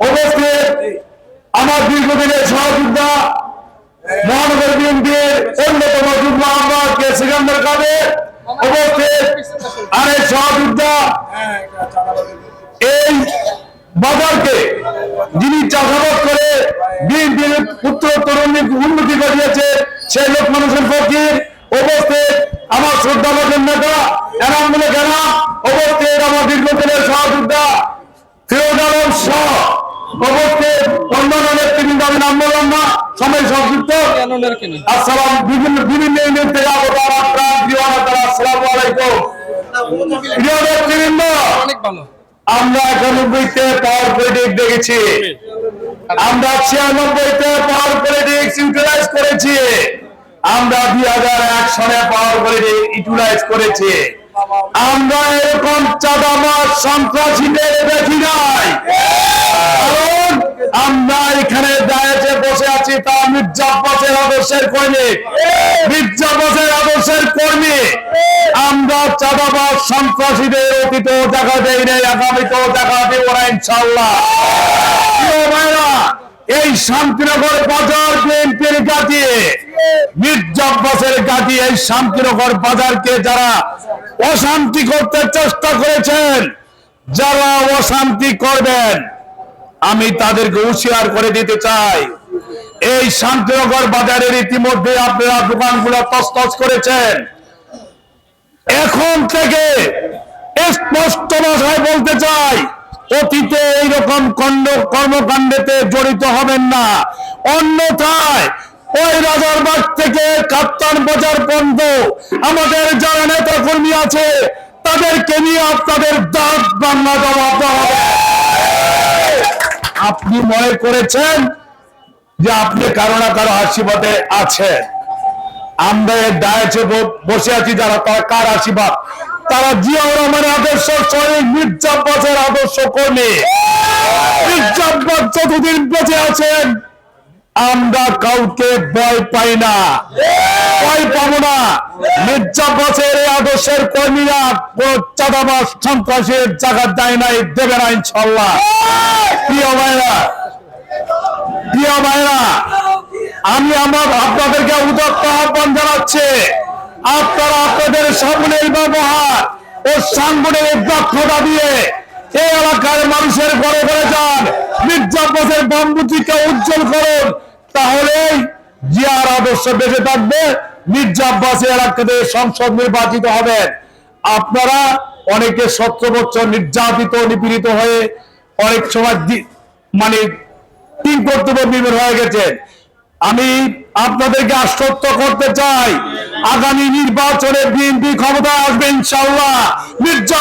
উপস্থিত আমার দীর্ঘদিনের সহযোদ্ধা মহানগর বিএনপির অন্যতম যুগ্ম আহ্বায়ক কে সিকান্দার কাদের উপস্থিত আরেক সহযোদ্ধা এই বাজারকে যিনি চাষাবাদ করে বিএনপির উত্তর তরুণী উন্নতি ঘটিয়েছে, সেই লোক মানুষের ফকির উপস্থিত আমার শ্রদ্ধাভাজন নেতা এনামুলে কেনা উপস্থিত আমার দীর্ঘদিনের সহযোদ্ধা ফিরোজ আলম শাহ উপস্থিত অন্যান্য নেতৃবৃন্দ আমি নাম বললাম না আসসালাম, বিভিন্ন বিভিন্ন ইউনিট থেকে আসসালামু আলাইকুম। প্রিয় অনেক ভালো আমরা একানব্বইতে পাওয়ার দেখেছি। আমরা ছিয়ানব্বইতে পাওয়ার ইউটিলাইজ করেছি। আমরা দুই হাজার এক সালে পাওয়ার পলিটিক্স ইউটিলাইজ করেছি। আমরা এরকম চাঁদাবাজ সন্ত্রাসীদের দেখি নাই কারণ আমরা এখানে দায়েছে বসে আছি তা আদর্শের কর্মী। মির্জা আদর্শের কর্মী। আমরা চাঁদাবাজ সন্ত্রাসীদের অতীত দেখা দেই নাই, আগামীতেও দেখা দেব না ইনশাল্লাহ এই শান্তিনগর বাজার বিএনপির গাতি মির্জা আব্বাসের এই শান্তিনগর বাজারকে যারা অশান্তি করতে চেষ্টা করেছেন, যারা অশান্তি করবেন, আমি তাদেরকে হুঁশিয়ার করে দিতে চাই। এই শান্তিনগর বাজারের ইতিমধ্যে আপনারা দোকানগুলো তস্তস করেছেন। এখন থেকে স্পষ্ট ভাষায় বলতে চাই, অতীতে এইরকম কণ্ড কর্মকাণ্ডেতে জড়িত হবেন না। অন্যথায় ওই রাজারবাগ থেকে কাপ্তান বাজার পর্যন্ত আমাদের যারা নেতা কর্মী আছে, তাদেরকে নিয়ে আপনাদের দাঁত বাংলা দেওয়া হবে। আপনি মনে করেছেন যে আপনি কারও না কারও আশীর্বাদে আছেন। আমরা এর দায়েছে বসে আছি যারা, তারা কার আশীর্বাদ? তারা জিয়াউর রহমানের আদর্শ শহীদ মির্জাব্বাসের আদর্শ কর্মী। মির্জাব্বাস যতদিন বেঁচে আছেন, আমরা কাউকে ভয় পাই না। ভয় পাবো না। মির্জাব্বাসের এই আদর্শের কর্মীরা চাঁদাবাস সন্ত্রাসের জায়গা দেয় নাই, দেবে না ইনশাল্লাহ। প্রিয় ভাইরা প্রিয় ভাইরা আমি আমার আপনাদেরকে আহ্বান জানাচ্ছি। আপনারা আপনাদের সামনের ব্যবহার ও দক্ষতা দিয়ে এই এলাকার মানুষের ঘরে ঘরে যান উজ্জ্বল করুন। তাহলেই জিয়ার আদর্শ বেঁচে থাকবে মির্জা আব্বাস এলাকাতে সংসদ নির্বাচিত হবেন। আপনারা অনেকে সতেরো বছর নির্যাতিত, নিপীড়িত হয়ে অনেক সময় মানে তিন কর্তব্য বিমূর হয়ে গেছেন আমি আপনাদেরকে আশ্বস্ত করতে চাই, আগামী নির্বাচনে বিএনপি ক্ষমতায় আসবে ইনশাল্লাহ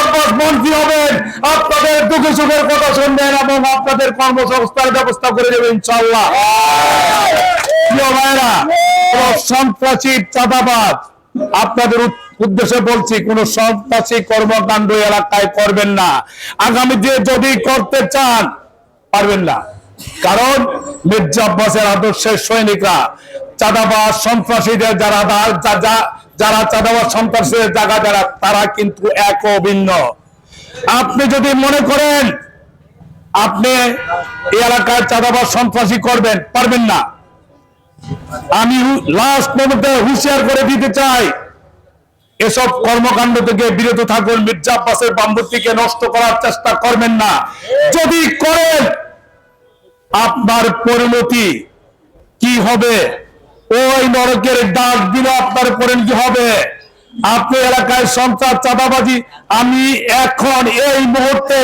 আব্বাস মন্ত্রী হবেন, আপনাদের দুঃখে সুখের কথা শুনবেন এবং আপনাদের কর্মসংস্থানের ব্যবস্থা করে দেবেন ইনশাল্লাহ সন্ত্রাসী চাঁদাবাদ আপনাদের উদ্দেশ্যে বলছি, কোন সন্ত্রাসী কর্মকাণ্ড এলাকায় করবেন না। আগামীতে যদি করতে চান, পারবেন না। কারণ মির্জা আব্বাসের আদর্শের সৈনিকরা চাঁদাবাজ সন্ত্রাসীদের যারা যারা চাঁদাবাজ সন্ত্রাসীদের জায়গা যারা, তারা কিন্তু এক ও ভিন্ন। আপনি যদি মনে করেন আপনি এলাকায় চাঁদাবাজ সন্ত্রাসী করবেন, পারবেন না। আমি লাস্ট মোমেন্টে হুঁশিয়ার করে দিতে চাই, এসব কর্মকাণ্ড থেকে বিরত থাকুন, মির্জা আব্বাসের বাম্বুটিকে নষ্ট করার চেষ্টা করবেন না। যদি করেন আপনার পরিণতি কি হবে? ওই নরকের ডাক দিলে আপনার পরিণতি হবে? আপনি এলাকায় সন্ত্রাস চাঁদাবাজি আমি এখন এই মুহূর্তে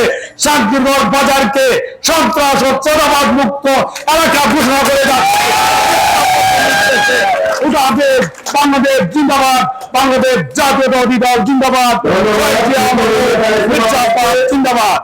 শান্তিনগর বাজারকে সন্ত্রাস ও চাঁদাবাজ মুক্ত এলাকা ঘোষণা করে যাচ্ছি। বাংলাদেশ জিন্দাবাদ বাংলাদেশ জাতীয় দল জিন্দাবাদ। জিন্দাবাদ।